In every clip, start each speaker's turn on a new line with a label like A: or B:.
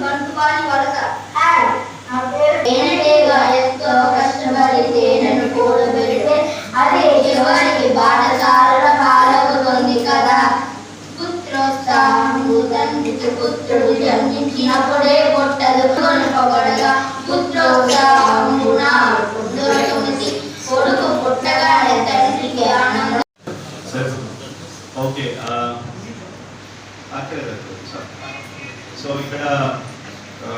A: గంటువారి వరద
B: తేనెటీగా
A: ఎంతో కష్టపడి తేనెను కూడబెడితే కదా పుత్రోత్సాహము తండ్రికి పుత్రుడు జన్మించినప్పుడే పుట్టదు ఆనందం
C: సో ఇక్కడ ఆ,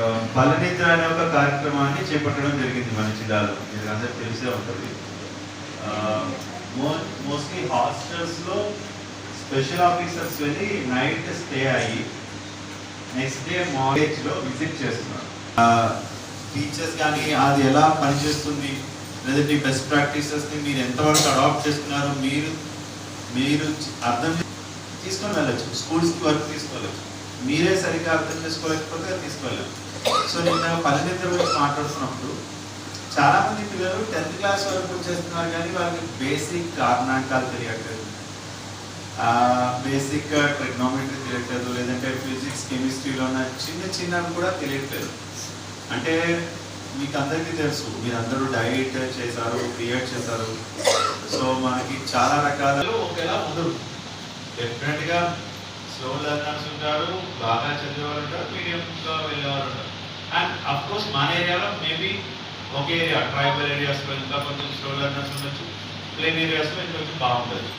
C: అనే ఒక కార్యక్రమాన్ని చేపట్టడం జరిగింది మన జిల్లాలో. మీరు అందరికి తెలిసే ఉంటుంది. మోస్ట్లీ హాస్టల్స్లో స్పెషల్ ఆఫీసర్స్ వెళ్ళి నైట్ స్టే అయ్యి నెక్స్ట్ డే మార్నింగ్లో విజిట్ చేస్తున్నారు. టీచర్స్ కానీ అది ఎలా పనిచేస్తుంది? లేదంటే మీ బెస్ట్ ప్రాక్టీసెస్ని మీరు ఎంతవరకు అడాప్ట్ చేస్తున్నారు మీరు మీరు అర్థం తీసుకొని వెళ్ళచ్చు. స్కూల్స్కి వర్క్ తీసుకోవచ్చు మీరే సరిగ్గా అర్థం చేసుకోలేకపోతే అది సో నిన్న పల్లెనిద్ర గురించి మాట్లాడుతున్నప్పుడు చాలా మంది పిల్లలు టెన్త్ క్లాస్ వరకు వచ్చేస్తున్నారు కానీ వాళ్ళకి బేసిక్ కారణాంకాలు తెలియట్లేదు. బేసిక్ ట్రిగ్నోమెట్రీ తెలియట్లేదు లేదంటే ఫిజిక్స్ కెమిస్ట్రీలో ఉన్న చిన్న చిన్నవి కూడా తెలియట్లేదు. అంటే మీకు అందరికీ తెలుసు మీరందరూ డైట్ చేశారు క్రియేట్ చేశారు. సో మనకి చాలా రకాలు ఒకేలా ఉండదు డెఫినెట్గా స్లో లెర్నర్స్ ఉంటారు బాగా చదివేవారు ఉంటారు మీడియంగా వెళ్ళేవారు ఉంటారు అండ్ అఫ్ కోర్స్ మన ఏరియాలో మేబీ ఒక ఏరియా ట్రైబల్ ఏరియాస్లో ఇంకా కొంచెం స్లో లెర్నర్స్ ఉండొచ్చు ప్లేన్ ఏరియాస్లో ఇంకొంచెం బాగుంటుంది